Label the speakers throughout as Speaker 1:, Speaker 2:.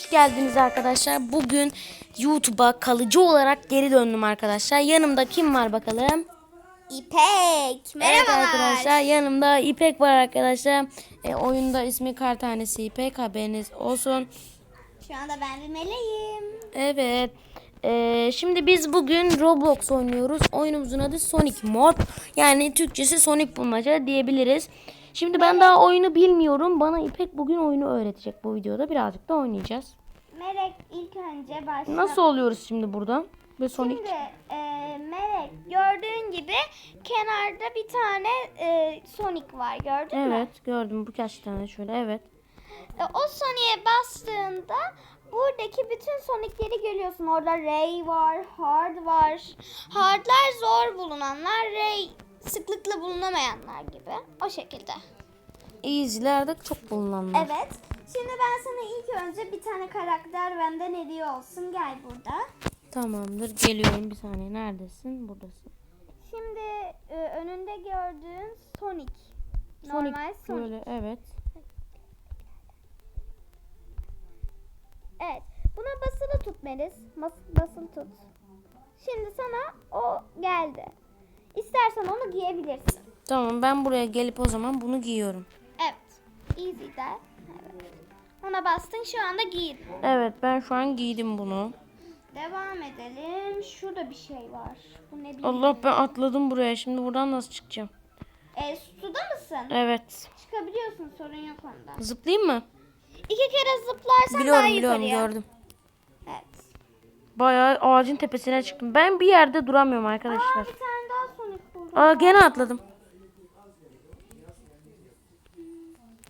Speaker 1: Hoş geldiniz arkadaşlar. Bugün YouTube'a kalıcı olarak geri döndüm arkadaşlar. Yanımda kim var bakalım?
Speaker 2: İpek.
Speaker 1: Evet
Speaker 2: Merhabalar.
Speaker 1: arkadaşlar yanımda İpek var arkadaşlar. E, oyunda ismi kar tanesi İpek haberiniz olsun.
Speaker 2: Şu anda ben bir meleğim.
Speaker 1: Evet. E, şimdi biz bugün Roblox oynuyoruz. Oyunumuzun adı Sonic Mod. Yani Türkçesi Sonic bulmaca diyebiliriz. Şimdi ben daha oyunu bilmiyorum. Bana İpek bugün oyunu öğretecek bu videoda. Birazcık da oynayacağız.
Speaker 2: Melek ilk önce başla.
Speaker 1: Nasıl oluyoruz şimdi burada? Ve Sonic.
Speaker 2: Şimdi e, Melek gördüğün gibi kenarda bir tane e, Sonic var gördün mü?
Speaker 1: Evet gördüm bu kaç tane şöyle evet.
Speaker 2: E, o Sonic'e bastığında buradaki bütün Sonic'leri görüyorsun. Orada Ray var, Hard var. Hard'lar zor bulunanlar, Ray sıklıkla bulunamayanlar gibi. O şekilde.
Speaker 1: Easy'ler de çok bulunanlar.
Speaker 2: Evet. Şimdi ben sana ilk önce bir tane karakter benden hediye olsun. Gel burada.
Speaker 1: Tamamdır geliyorum bir saniye neredesin? Buradasın.
Speaker 2: Şimdi e, önünde gördüğün Sonic.
Speaker 1: Sonic
Speaker 2: Normal Sonic.
Speaker 1: böyle evet.
Speaker 2: Evet. Buna basılı tut Melis. Bas- basılı tut. Şimdi sana o geldi. İstersen onu giyebilirsin.
Speaker 1: Tamam ben buraya gelip o zaman bunu giyiyorum.
Speaker 2: Evet. Easy de. Evet. Ona bastın şu anda giydin.
Speaker 1: Evet ben şu an giydim bunu.
Speaker 2: Devam edelim. Şurada bir şey var. Bu ne bileyim.
Speaker 1: Allah ben atladım buraya. Şimdi buradan nasıl çıkacağım?
Speaker 2: E, suda mısın?
Speaker 1: Evet.
Speaker 2: Çıkabiliyorsun sorun yok onda.
Speaker 1: Zıplayayım mı?
Speaker 2: İki kere zıplarsan daha
Speaker 1: Biliyorum
Speaker 2: yukarıya.
Speaker 1: biliyorum gördüm.
Speaker 2: Evet.
Speaker 1: Bayağı ağacın tepesine çıktım. Ben bir yerde duramıyorum
Speaker 2: Aa,
Speaker 1: arkadaşlar.
Speaker 2: bir tane.
Speaker 1: Aa gene atladım.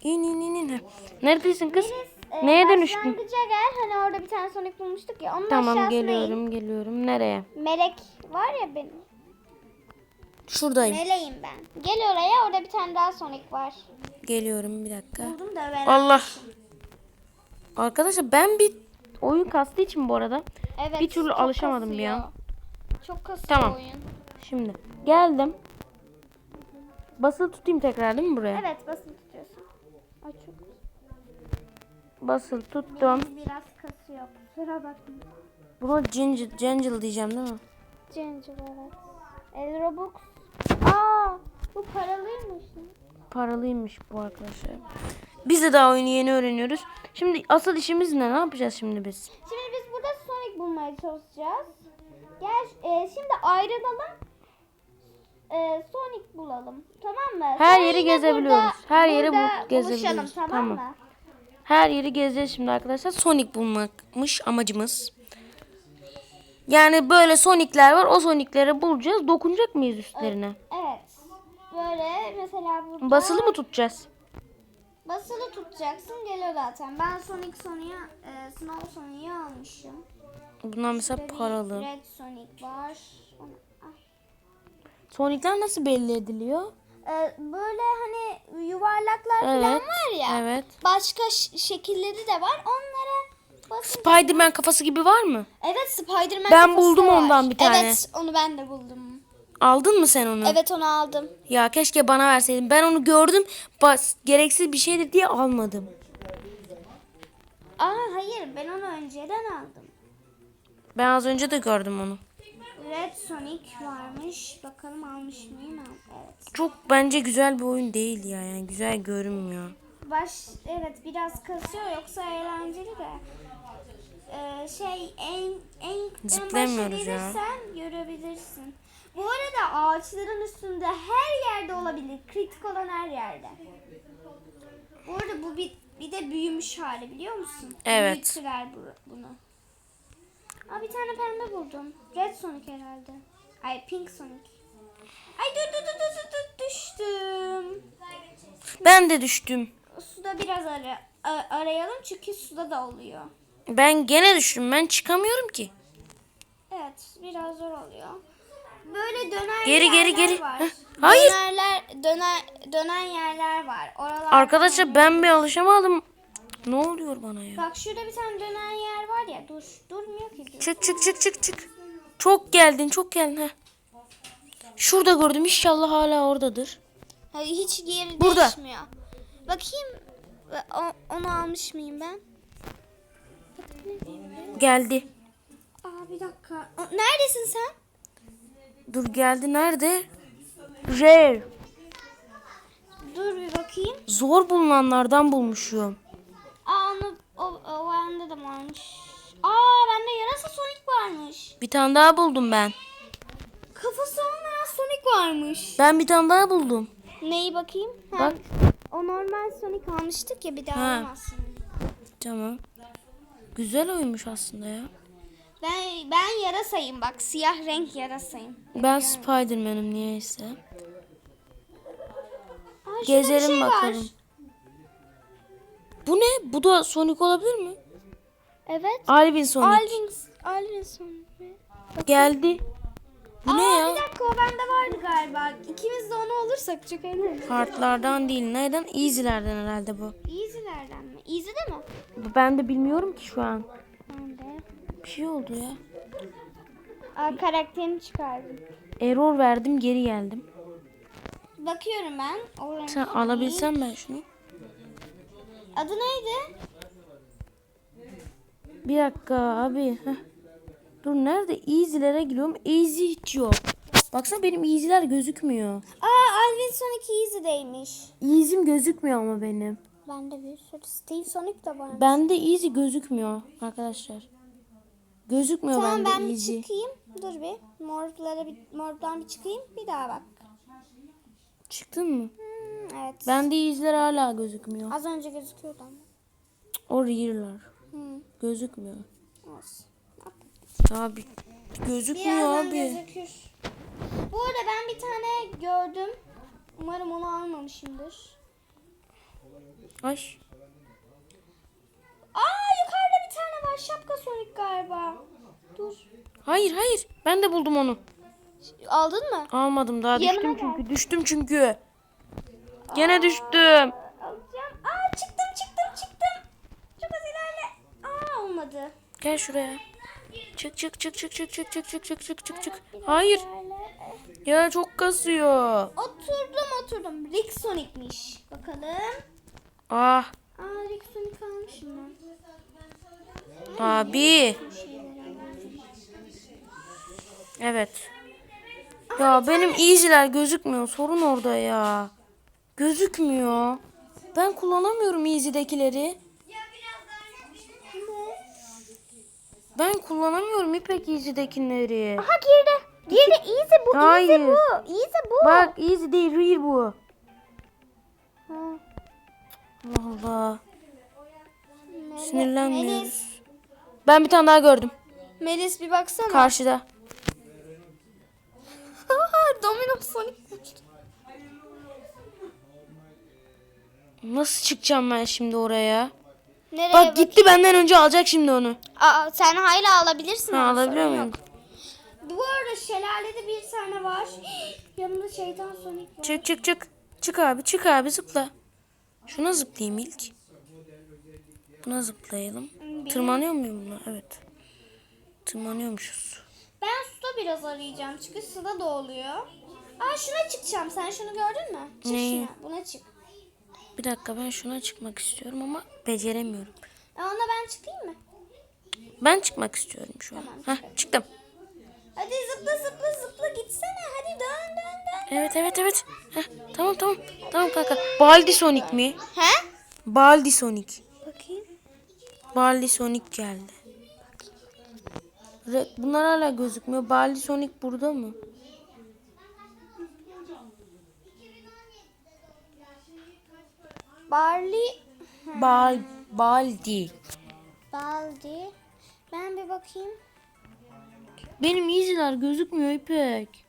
Speaker 1: İn in in in. Neredesin kız?
Speaker 2: Melis, e,
Speaker 1: Neye dönüştün?
Speaker 2: Başlangıca gel. Hani orada bir tane Sonic bulmuştuk ya. Onun
Speaker 1: Tamam
Speaker 2: aşağısına in.
Speaker 1: geliyorum geliyorum. Nereye?
Speaker 2: Melek var ya benim.
Speaker 1: Şuradayım.
Speaker 2: Meleğim ben. Gel oraya. Orada bir tane daha Sonic var.
Speaker 1: Geliyorum bir dakika.
Speaker 2: Buldum da ben.
Speaker 1: Allah. Arkadaşlar ben bir oyun kastığı için bu arada.
Speaker 2: Evet.
Speaker 1: bir türlü
Speaker 2: çok
Speaker 1: alışamadım bir an.
Speaker 2: kasıyor. Çok kasıyor
Speaker 1: Tamam.
Speaker 2: oyun.
Speaker 1: Şimdi geldim. Basılı tutayım tekrar değil mi buraya?
Speaker 2: Evet basın tutuyorsun. Ay çok
Speaker 1: Basılı tuttum.
Speaker 2: biraz kasıyor. Kusura bakma.
Speaker 1: Buna Ginger, Ginger diyeceğim değil mi?
Speaker 2: Ginger evet. El Robux. Aa bu paralıymış.
Speaker 1: Paralıymış bu arkadaşlar. Biz de daha oyunu yeni öğreniyoruz. Şimdi asıl işimiz ne? Ne yapacağız şimdi biz?
Speaker 2: Şimdi biz burada Sonic bulmaya çalışacağız. Gel e, şimdi ayrılalım. E, Sonic bulalım. Tamam mı?
Speaker 1: Her
Speaker 2: Sonra
Speaker 1: yeri gezebiliyoruz.
Speaker 2: burada-
Speaker 1: Her yeri bu- gezebiliyoruz.
Speaker 2: tamam,
Speaker 1: Tamam.
Speaker 2: mı?
Speaker 1: Her yeri gezeceğiz şimdi arkadaşlar. Sonic bulmakmış amacımız. Yani böyle Sonic'ler var. O Sonic'leri bulacağız. Dokunacak mıyız üstlerine?
Speaker 2: Evet. Böyle mesela burada
Speaker 1: Basılı mı tutacağız?
Speaker 2: basılı tutacaksın geliyor zaten. Ben Sonic Sonic'a e, Snow Sonic'i almışım.
Speaker 1: Bunlar mesela
Speaker 2: bir
Speaker 1: paralı.
Speaker 2: Red Sonic var.
Speaker 1: Sonic'ler nasıl belli ediliyor?
Speaker 2: E, böyle hani yuvarlaklar falan
Speaker 1: Evet.
Speaker 2: var ya.
Speaker 1: Evet.
Speaker 2: Başka şekilleri de var. Onlara.
Speaker 1: Spider-Man kafası gibi var mı?
Speaker 2: Evet Spider-Man
Speaker 1: Ben
Speaker 2: kafası
Speaker 1: buldum
Speaker 2: var.
Speaker 1: ondan bir tane.
Speaker 2: Evet onu ben de buldum.
Speaker 1: Aldın mı sen onu?
Speaker 2: Evet onu aldım.
Speaker 1: Ya keşke bana verseydin. Ben onu gördüm. Bas, gereksiz bir şeydir diye almadım.
Speaker 2: Aa hayır ben onu önceden aldım.
Speaker 1: Ben az önce de gördüm onu.
Speaker 2: Red Sonic varmış. Bakalım almış mıyım? Evet.
Speaker 1: Çok bence güzel bir oyun değil ya. Yani güzel görünmüyor.
Speaker 2: Baş evet biraz kasıyor yoksa eğlenceli de. Ee, şey en en en
Speaker 1: Zıplayamıyoruz ya.
Speaker 2: gelirsen görebilirsin. Bu arada ağaçların üstünde her yerde olabilir. Kritik olan her yerde. Bu arada bu bir, bir de büyümüş hali biliyor musun?
Speaker 1: Evet.
Speaker 2: Büyüttüler bu, bunu. Aa bir tane pembe buldum. Red Sonic herhalde. Ay Pink Sonic. Ay dur dur dur dur, dur düştüm.
Speaker 1: Ben de düştüm.
Speaker 2: Suda biraz ara, arayalım çünkü suda da oluyor.
Speaker 1: Ben gene düştüm. Ben çıkamıyorum ki.
Speaker 2: Evet biraz zor oluyor. Böyle döner
Speaker 1: Geri, geri, geri.
Speaker 2: var.
Speaker 1: Heh, hayır.
Speaker 2: Dönerler, döner, dönen yerler var. Oralar.
Speaker 1: Arkadaşlar ben bir alışamadım. Ne oluyor bana ya?
Speaker 2: Bak şurada bir tane dönen yer var ya. Dur. Durmuyor ki. Dur.
Speaker 1: Çık çık çık çık çık. Çok geldin çok geldin. Heh. Şurada gördüm. İnşallah hala oradadır.
Speaker 2: Hayır, hiç yeri
Speaker 1: Burada.
Speaker 2: değişmiyor. Bakayım o- onu almış mıyım ben?
Speaker 1: Geldi.
Speaker 2: Aa bir dakika. Neredesin sen?
Speaker 1: Dur geldi nerede? Rare.
Speaker 2: Dur bir bakayım.
Speaker 1: Zor bulunanlardan bulmuşum.
Speaker 2: Aa onu o, o bende de varmış. Aa bende yarasa Sonic varmış.
Speaker 1: Bir tane daha buldum ben.
Speaker 2: Kafası olmayan Sonic varmış.
Speaker 1: Ben bir tane daha buldum.
Speaker 2: Neyi bakayım? Ha,
Speaker 1: Bak.
Speaker 2: O normal Sonic almıştık ya bir daha
Speaker 1: Ha.
Speaker 2: alamazsın.
Speaker 1: Tamam. Güzel oymuş aslında ya.
Speaker 2: Ben ben yarasayım bak siyah renk yarasayım.
Speaker 1: Ben Spider-Man'im niyeyse.
Speaker 2: Aa, şurada bir
Speaker 1: Gezelim
Speaker 2: şey var.
Speaker 1: bakalım. Bu ne? Bu da Sonic olabilir mi?
Speaker 2: Evet.
Speaker 1: Alvin Sonic.
Speaker 2: Alvin, Alvin Sonic mi?
Speaker 1: Geldi. Bu ne
Speaker 2: Aa,
Speaker 1: ya?
Speaker 2: Bir dakika o bende vardı galiba. İkimiz de onu olursak çok eğleniriz.
Speaker 1: Kartlardan değil. Neden? Easy'lerden herhalde bu.
Speaker 2: Easy'lerden mi? Easy'de mi?
Speaker 1: Ben de bilmiyorum ki şu an.
Speaker 2: Bende.
Speaker 1: Bir şey oldu ya.
Speaker 2: Aa, karakterini çıkardım.
Speaker 1: Error verdim geri geldim.
Speaker 2: Bakıyorum ben. O renk
Speaker 1: Sen alabilsem ben şunu.
Speaker 2: Adı neydi?
Speaker 1: Bir dakika abi. Heh. Dur nerede? Easy'lere giriyorum. Easy hiç yok. Baksana benim Easy'ler gözükmüyor.
Speaker 2: Aa Alvin Sonic Easy'deymiş.
Speaker 1: Easy'm gözükmüyor ama benim.
Speaker 2: Bende bir sürü Steve Sonic de var.
Speaker 1: Bende Easy gözükmüyor arkadaşlar. Gözükmüyor
Speaker 2: Tamam
Speaker 1: bende
Speaker 2: ben bir
Speaker 1: Easy.
Speaker 2: çıkayım. Dur bir. Morlara bir mordan bir çıkayım. Bir daha bak.
Speaker 1: Çıktın mı?
Speaker 2: Hmm, evet.
Speaker 1: Bende Easy'ler hala gözükmüyor.
Speaker 2: Az önce gözüküyordu ama.
Speaker 1: O rear'lar.
Speaker 2: Hmm,
Speaker 1: Gözükmüyor.
Speaker 2: olsun.
Speaker 1: Abi gözükmüyor
Speaker 2: Birazdan
Speaker 1: abi.
Speaker 2: gözükür. Bu arada ben bir tane gördüm. Umarım onu almamışımdır.
Speaker 1: Ay.
Speaker 2: Aa yukarıda bir tane var. Şapka Sonic galiba. Dur.
Speaker 1: Hayır hayır. Ben de buldum onu.
Speaker 2: Aldın mı?
Speaker 1: Almadım daha
Speaker 2: Yanıma
Speaker 1: düştüm
Speaker 2: gel.
Speaker 1: çünkü. Düştüm çünkü. Gene düştüm.
Speaker 2: Alacağım. Aa çıktım çıktım çıktım. Çok az ilerle. Aa olmadı.
Speaker 1: Gel şuraya. Çık çık çık çık çık çık çık çık çık çık çık çık. Hayır. Ya çok kasıyor.
Speaker 2: Oturdum oturdum. Rick Sonic'miş. Bakalım.
Speaker 1: Ah
Speaker 2: Aa Rick Sonic almışım ben.
Speaker 1: abi. Evet. Ya benim easy'ler gözükmüyor. Sorun orada ya. Gözükmüyor. Ben kullanamıyorum easy'dekileri. Ben kullanamıyorum İpek easy'dekileri.
Speaker 2: Aha girdi. Girdi. Easy bu.
Speaker 1: Hayır.
Speaker 2: Easy bu. Easy bu.
Speaker 1: Bak easy değil real bu.
Speaker 2: Ha.
Speaker 1: Allah Allah.
Speaker 2: Melis-
Speaker 1: Sinirlenmiyoruz. Ben bir tane daha gördüm.
Speaker 2: Melis bir baksana.
Speaker 1: Karşıda.
Speaker 2: Domino Sonic.
Speaker 1: Nasıl çıkacağım ben şimdi oraya?
Speaker 2: Nereye
Speaker 1: Bak gitti benden önce alacak şimdi onu.
Speaker 2: Aa, sen hala alabilirsin.
Speaker 1: Ha, alabiliyor muyum?
Speaker 2: Bu arada şelalede bir tane var. Yanında şeytan Sonic var.
Speaker 1: Çık çık çık. Çık abi çık abi zıpla. Şuna zıplayayım ilk. Buna zıplayalım. Tırmanıyor muyum buna? Evet. Tırmanıyormuşuz.
Speaker 2: Ben suda biraz arayacağım çünkü suda da oluyor. Aa şuna çıkacağım. Sen şunu gördün mü? Çık
Speaker 1: Neyi?
Speaker 2: şuna. Buna çık.
Speaker 1: Bir dakika ben şuna çıkmak istiyorum ama beceremiyorum.
Speaker 2: Aa, ona ben çıkayım mı?
Speaker 1: Ben çıkmak istiyorum şu an.
Speaker 2: Tamam,
Speaker 1: Heh, çıktım.
Speaker 2: Hadi zıpla zıpla zıpla gitsene. Hadi dön dön dön.
Speaker 1: Evet evet evet. Heh, tamam tamam. Tamam kanka. Baldi Sonic mi?
Speaker 2: He?
Speaker 1: Baldi Sonic.
Speaker 2: Bakayım.
Speaker 1: Baldi Sonic geldi. Re- Bunlar hala gözükmüyor. Baldi Sonic burada mı?
Speaker 2: Barley.
Speaker 1: Bal Baldi.
Speaker 2: Baldi. Ben bir bakayım.
Speaker 1: Benim easy'ler gözükmüyor İpek.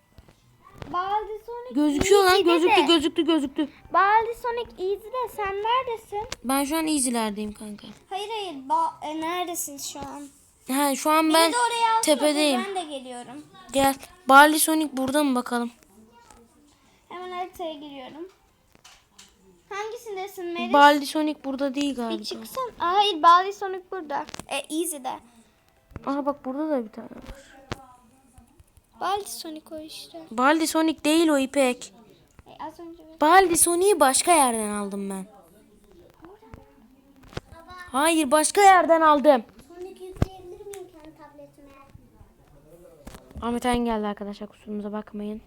Speaker 2: Baldi Sonic.
Speaker 1: Gözüküyor lan gözüktü
Speaker 2: de.
Speaker 1: gözüktü gözüktü.
Speaker 2: Baldi Sonic Easy'de sen neredesin?
Speaker 1: Ben şu an easy'lerdeyim kanka.
Speaker 2: Hayır hayır. Ba- e, neredesin şu an?
Speaker 1: Ha şu an
Speaker 2: Beni
Speaker 1: ben
Speaker 2: de oraya alsana,
Speaker 1: tepedeyim.
Speaker 2: Ben de geliyorum.
Speaker 1: Gel. Baldi Sonic burada mı bakalım?
Speaker 2: Hemen haritaya giriyorum. Hangisindesin Melis?
Speaker 1: Baldi Sonic burada değil
Speaker 2: bir
Speaker 1: galiba.
Speaker 2: çıksan. Aa, hayır Baldi Sonic burada. E Easy'de.
Speaker 1: Aha bak burada da bir tane var.
Speaker 2: Baldi Sonic o işte.
Speaker 1: Baldi Sonic değil o İpek.
Speaker 2: E, az önce bir-
Speaker 1: Baldi Sonic'i başka yerden aldım ben. Hayır başka yerden aldım. Ahmet Ayn geldi arkadaşlar kusurumuza bakmayın.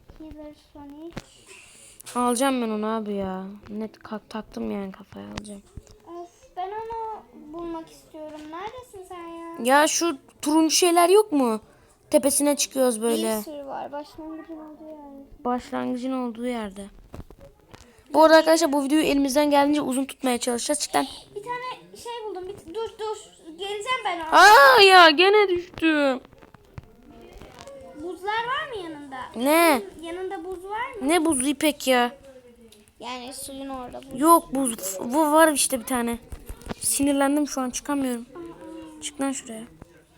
Speaker 1: Alacağım ben onu abi ya. Net kalk taktım yani kafaya alacağım.
Speaker 2: Of ben onu bulmak istiyorum. Neredesin sen ya?
Speaker 1: Ya şu turuncu şeyler yok mu? Tepesine çıkıyoruz böyle.
Speaker 2: Bir sürü var. Başlangıcın olduğu yer.
Speaker 1: Başlangıcın olduğu yerde. Bu arada arkadaşlar bu videoyu elimizden geldiğince uzun tutmaya çalışacağız. Cidden.
Speaker 2: Bir tane şey buldum. Bir, dur dur. Geleceğim ben ona.
Speaker 1: Aa ya gene düştüm.
Speaker 2: Buzlar var mı yanında?
Speaker 1: Ne?
Speaker 2: Yanında buz var mı?
Speaker 1: Ne buzu İpek ya?
Speaker 2: Yani suyun orada buz.
Speaker 1: Yok buz. Bu var işte bir tane. Sinirlendim şu an çıkamıyorum. Çık lan şuraya.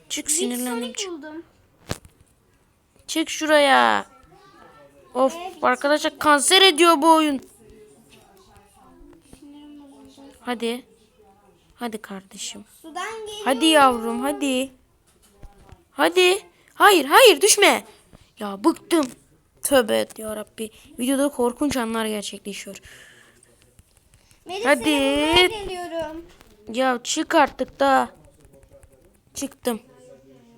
Speaker 1: Çık sinirlendim. Çık.
Speaker 2: buldum.
Speaker 1: Çık şuraya. Of arkadaşlar kanser ediyor bu oyun. Hadi. Hadi kardeşim.
Speaker 2: Sudan geliyor.
Speaker 1: Hadi yavrum hadi. Hadi. Hayır hayır düşme. Ya bıktım. Tövbe ya Rabbi. Videoda korkunç anlar gerçekleşiyor.
Speaker 2: Melis
Speaker 1: Hadi.
Speaker 2: geliyorum.
Speaker 1: Ya çık artık da. Çıktım.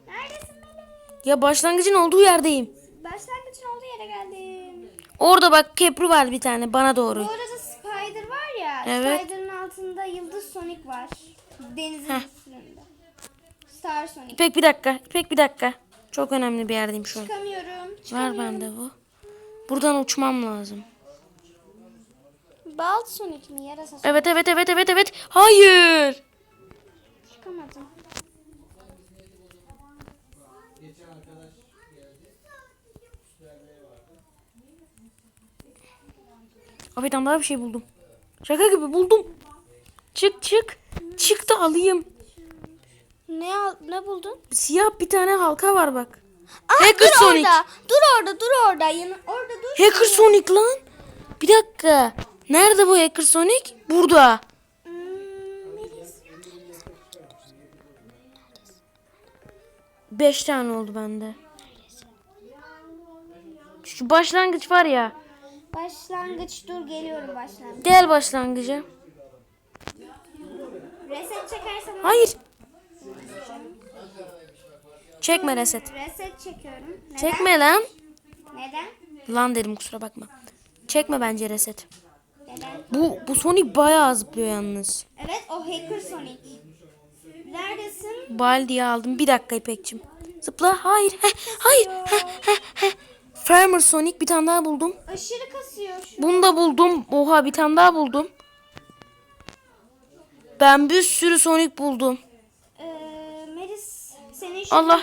Speaker 2: Neredesin Melis?
Speaker 1: Ya başlangıcın olduğu yerdeyim.
Speaker 2: Başlangıcın olduğu yere geldim.
Speaker 1: Orada bak köprü var bir tane bana doğru.
Speaker 2: Bu arada Spider var ya.
Speaker 1: Evet.
Speaker 2: Spider'ın altında Yıldız Sonic var. Denizin
Speaker 1: Heh.
Speaker 2: üstünde. Star Sonic.
Speaker 1: İpek bir dakika. İpek bir dakika. Çok önemli bir yerdeyim şu an.
Speaker 2: Çıkamıyorum.
Speaker 1: Var
Speaker 2: Çıkamıyorum.
Speaker 1: bende bu. Buradan uçmam lazım.
Speaker 2: Balt Sonic mi? Yarasa Sonic.
Speaker 1: Evet evet evet evet evet. Hayır.
Speaker 2: Çıkamadım.
Speaker 1: Abi daha bir şey buldum. Şaka gibi buldum. Çık çık. Çık da alayım.
Speaker 2: Ne al- ne buldun?
Speaker 1: Siyah bir tane halka var bak.
Speaker 2: Aa,
Speaker 1: Hacker
Speaker 2: dur
Speaker 1: Sonic.
Speaker 2: orada. Dur orada, dur orada. Yanı, orada dur.
Speaker 1: Hacker Sonic lan. Bir dakika. Nerede bu Hacker Sonic? Burada.
Speaker 2: Hmm.
Speaker 1: Beş tane oldu bende. Şu başlangıç var ya.
Speaker 2: Başlangıç dur geliyorum başlangıç.
Speaker 1: Gel başlangıca.
Speaker 2: Reset çekersen
Speaker 1: Hayır. Çekme reset.
Speaker 2: Reset çekiyorum. Neden?
Speaker 1: Çekme lan.
Speaker 2: Neden?
Speaker 1: Lan dedim kusura bakma. Çekme bence reset.
Speaker 2: Neden?
Speaker 1: Bu bu Sonic bayağı zıplıyor yalnız.
Speaker 2: Evet o Hacker Sonic. Neredesin?
Speaker 1: Baldi'yi aldım. Bir dakika İpekçim. Zıpla. Hayır. Heh, hayır. Heh, heh, heh. Farmer Sonic bir tane daha buldum.
Speaker 2: Aşırı kasıyor şu.
Speaker 1: Bunu da buldum. Oha bir tane daha buldum. Ben bir sürü Sonic buldum.
Speaker 2: Senin şu
Speaker 1: Allah.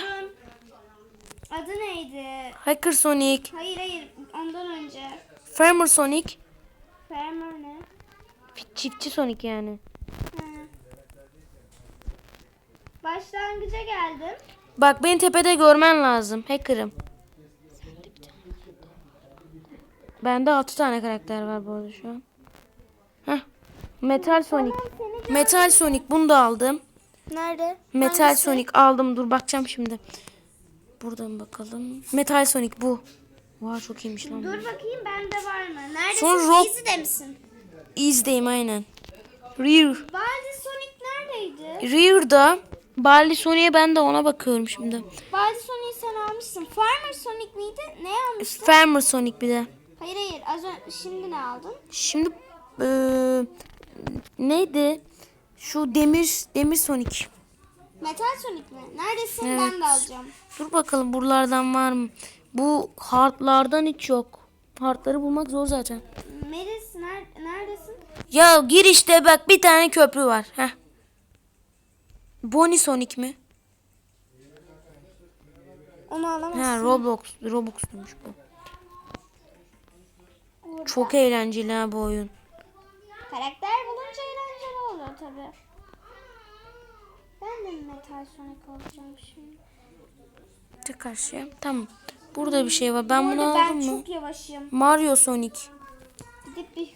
Speaker 2: adı neydi?
Speaker 1: Hacker Sonic.
Speaker 2: Hayır hayır ondan önce.
Speaker 1: Farmer Sonic.
Speaker 2: Farmer ne?
Speaker 1: Çiftçi Sonic yani.
Speaker 2: Ha. Başlangıca geldim.
Speaker 1: Bak beni tepede görmen lazım. Hacker'ım. Bende 6 tane karakter var bu arada şu an. Heh. Metal Sonic. Metal Sonic bunu da aldım.
Speaker 2: Nerede?
Speaker 1: Metal
Speaker 2: Hangisi?
Speaker 1: Sonic aldım. Dur bakacağım şimdi. Buradan bakalım. Metal Sonic bu. Vay çok iyiymiş lan.
Speaker 2: Dur bakayım bende var mı? Neredesin?
Speaker 1: Sonra Rob-
Speaker 2: Easy'de misin?
Speaker 1: İzdeyim aynen. Rear.
Speaker 2: Baldi Sonic neredeydi?
Speaker 1: Rear'da. Barley Sonic'e ben de ona bakıyorum şimdi.
Speaker 2: Baldi Sonic'i sen almışsın. Farmer Sonic miydi? Ne almıştın?
Speaker 1: Farmer Sonic bir de.
Speaker 2: Hayır hayır az önce şimdi ne aldın?
Speaker 1: Şimdi eee, neydi? Şu demir demir Sonic.
Speaker 2: Metal Sonic mi? Neredesin?
Speaker 1: Evet.
Speaker 2: Ben de alacağım.
Speaker 1: Dur bakalım buralardan var mı? Bu hardlardan hiç yok. Hardları bulmak zor zaten.
Speaker 2: Melis ner- neredesin?
Speaker 1: Ya gir işte bak bir tane köprü var. Heh. Bonnie Sonic mi?
Speaker 2: Onu alamazsın.
Speaker 1: Ha Roblox. Robux'muş bu.
Speaker 2: Orada.
Speaker 1: Çok eğlenceli ha bu oyun.
Speaker 2: Karakter bulunca olur tabi. Ben de Metal Sonic alacağım şimdi.
Speaker 1: Tek karşıya. Tamam. Burada bir şey var. Ben
Speaker 2: Bu
Speaker 1: bunu aldım
Speaker 2: ben
Speaker 1: mı?
Speaker 2: çok yavaşım.
Speaker 1: Mario Sonic.
Speaker 2: Gidip bir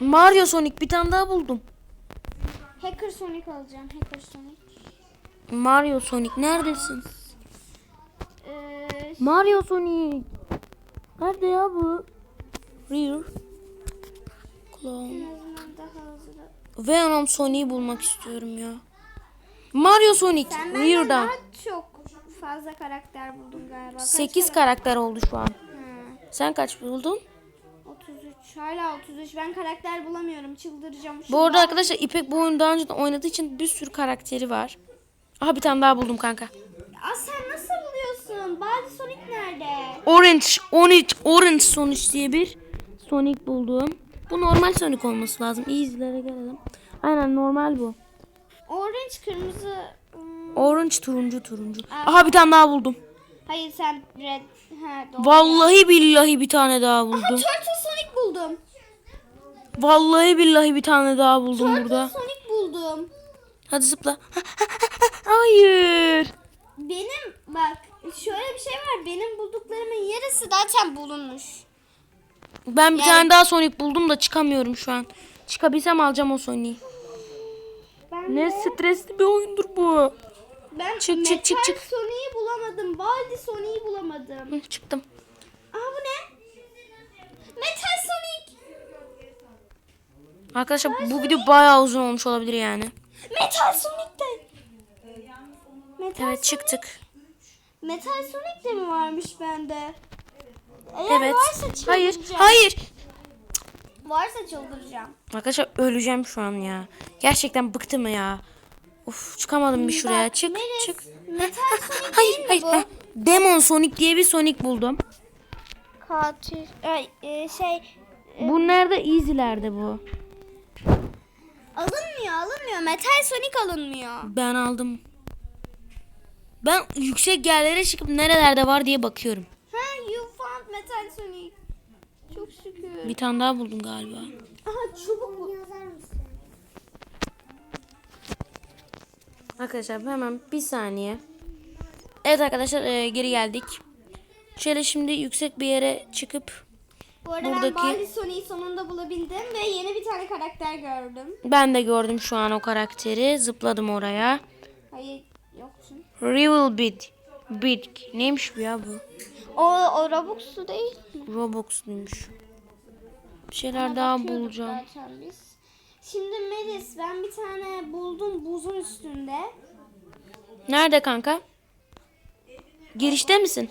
Speaker 1: Mario Sonic bir tane daha buldum.
Speaker 2: Hacker Sonic alacağım. Hacker Sonic.
Speaker 1: Mario Sonic neredesin?
Speaker 2: Ee,
Speaker 1: Mario Sonic. Nerede ya bu? Rear. Clone.
Speaker 2: en azından daha hızlı.
Speaker 1: Venom Sonic'i bulmak istiyorum ya. Mario Sonic.
Speaker 2: Sen benden daha çok fazla karakter buldum galiba. Kaç
Speaker 1: 8
Speaker 2: karakter-
Speaker 1: karakter oldu şu an.
Speaker 2: Ha,
Speaker 1: Sen kaç buldun?
Speaker 2: 33. Hala 33. Ben karakter bulamıyorum. Çıldıracağım. Şu
Speaker 1: Bu arada arkadaşlar İpek bu oyunu daha önce oynadığı için bir sürü karakteri var. Aha bir tane daha buldum kanka.
Speaker 2: Aa, sen nasıl buluyorsun? Baldi Sonic nerede?
Speaker 1: Orange, Orange, Orange Sonic diye bir Sonic buldum. Bu normal Sonic olması lazım. İzlere gelelim. Aynen normal bu.
Speaker 2: Orange kırmızı. hmm,
Speaker 1: Orange turuncu turuncu. Aha bir tane daha buldum.
Speaker 2: Hayır sen red. Ha, doğru.
Speaker 1: Vallahi billahi bir tane daha buldum.
Speaker 2: Turtle Sonic buldum.
Speaker 1: Vallahi billahi bir tane daha buldum
Speaker 2: Turtle
Speaker 1: burada.
Speaker 2: Sonic buldum.
Speaker 1: Hadi zıpla. Hayır.
Speaker 2: Benim bak şöyle bir şey var. Benim bulduklarımın yarısı zaten bulunmuş.
Speaker 1: Ben bir
Speaker 2: Yani-
Speaker 1: tane daha Sonic buldum da çıkamıyorum şu an. Çıkabilsem alacağım o Sonic'i. Ne
Speaker 2: de-
Speaker 1: stresli bir oyundur bu.
Speaker 2: ben
Speaker 1: Çık, çık, çık,
Speaker 2: Metal
Speaker 1: çık.
Speaker 2: Sonic'i bulamadım. Baldi Sonic'i bulamadım.
Speaker 1: Hı, çıktım.
Speaker 2: Aa bu ne? Metal Sonic.
Speaker 1: Arkadaşlar bu video bayağı uzun olmuş olabilir yani.
Speaker 2: Metal Sonic de. Metal
Speaker 1: Evet çıktık.
Speaker 2: Metal Sonic de mi varmış bende? Eğer
Speaker 1: Evet.
Speaker 2: varsa
Speaker 1: Hayır. Hayır.
Speaker 2: Varsa çıldıracağım.
Speaker 1: Arkadaşlar öleceğim şu an ya. Gerçekten bıktım ya. Of çıkamadım bir şuraya.
Speaker 2: Bak,
Speaker 1: Çık
Speaker 2: Melis,
Speaker 1: çık.
Speaker 2: Metal Sonic
Speaker 1: Hayır hayır.
Speaker 2: bu?
Speaker 1: ha. Demon Sonic diye bir Sonic buldum.
Speaker 2: Katil. Ay, e, şey
Speaker 1: Bu nerede? Easy'lerde bu.
Speaker 2: alınmıyor alınmıyor. Metal Sonic alınmıyor.
Speaker 1: Ben aldım. Ben yüksek yerlere çıkıp nerelerde var diye bakıyorum.
Speaker 2: Metal Sonic. Çok şükür.
Speaker 1: Bir tane daha buldum galiba.
Speaker 2: Aha çubuk bu.
Speaker 1: Arkadaşlar hemen bir saniye. Evet arkadaşlar e, geri geldik. Şöyle şimdi yüksek bir yere çıkıp
Speaker 2: Bu arada ben
Speaker 1: Buradaki-
Speaker 2: Bali Sonic'i sonunda bulabildim ve yeni bir tane karakter gördüm.
Speaker 1: ben de gördüm şu an o karakteri. Zıpladım oraya.
Speaker 2: Hayır yoksun.
Speaker 1: Rival Bid. Bid. Neymiş bu ya bu?
Speaker 2: O, o Robux'u değil mi?
Speaker 1: Robux'luymuş. Bir şeyler daha
Speaker 2: Bakıyorduk
Speaker 1: bulacağım.
Speaker 2: zaten biz. Şimdi Melis ben bir tane buldum buzun üstünde.
Speaker 1: Nerede kanka? Girişte misin?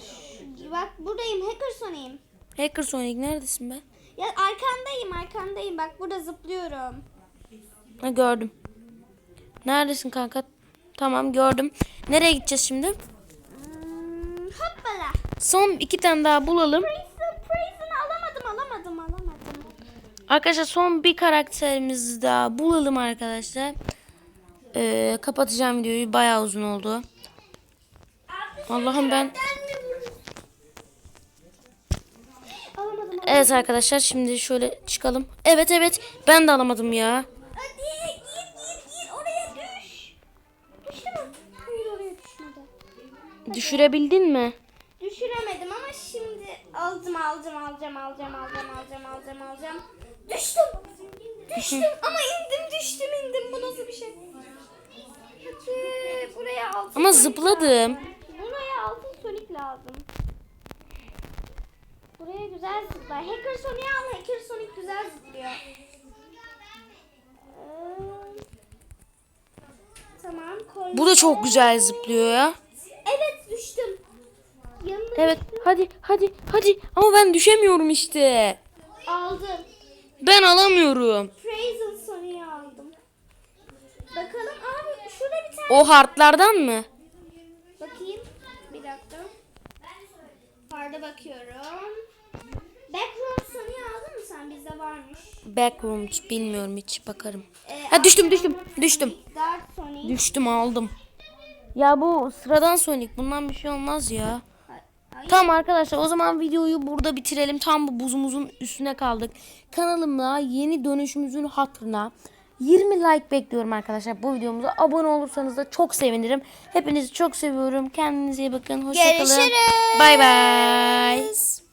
Speaker 2: Bak buradayım Hacker Sonic'im.
Speaker 1: Hacker Sonic neredesin be?
Speaker 2: Ya arkandayım arkandayım bak burada zıplıyorum.
Speaker 1: Ha, gördüm. Neredesin kanka? Tamam gördüm. Nereye gideceğiz şimdi? Son iki tane daha bulalım.
Speaker 2: Prison, Prison'ı alamadım alamadım alamadım.
Speaker 1: Arkadaşlar son bir karakterimizi daha bulalım arkadaşlar. Ee, kapatacağım videoyu. Bayağı uzun oldu. Allah'ım ben... Evet arkadaşlar şimdi şöyle çıkalım. Evet evet ben de alamadım ya.
Speaker 2: Hadi gir gir gir oraya düş. Düştü mü? Hayır oraya düşmedi.
Speaker 1: Düşürebildin mi?
Speaker 2: Düşüremedim ama şimdi aldım alacağım alacağım alacağım alacağım alacağım alacağım alacağım. Düştüm. Düştüm ama indim düştüm indim bu nasıl bir şey? Hadi buraya altın
Speaker 1: Ama zıpladım.
Speaker 2: lazım. Buraya altın Sonic lazım. Buraya güzel zıplar. Hacker Sonic'i al. Hacker Sonic güzel zıplıyor. Ee, tamam.
Speaker 1: Bu da çok güzel zıplıyor ya.
Speaker 2: Evet düştüm. Yanına
Speaker 1: Evet hadi hadi hadi ama ben düşemiyorum işte.
Speaker 2: aldım.
Speaker 1: Ben alamıyorum.
Speaker 2: Prison Sonic'i aldım. Bakalım abi şurada bir tane
Speaker 1: O hartlardan mı?
Speaker 2: bakayım. Bir dakika. Harda bakıyorum. Backroom Sonic'i aldın mı sen? Bizde varmış.
Speaker 1: Backrooms bilmiyorum hiç bakarım.
Speaker 2: Ee,
Speaker 1: Ha düştüm düştüm düştüm.
Speaker 2: Dart Sonic.
Speaker 1: Düştüm aldım. Ya bu sıradan Sonic bundan bir şey olmaz ya. Tamam arkadaşlar o zaman videoyu burada bitirelim. Tam bu buzumuzun üstüne kaldık. Kanalımda yeni dönüşümüzün hatırına 20 like bekliyorum arkadaşlar bu videomuza. Abone olursanız da çok sevinirim. Hepinizi çok seviyorum. Kendinize iyi bakın. Hoşçakalın.
Speaker 2: Görüşürüz.
Speaker 1: Bay bay.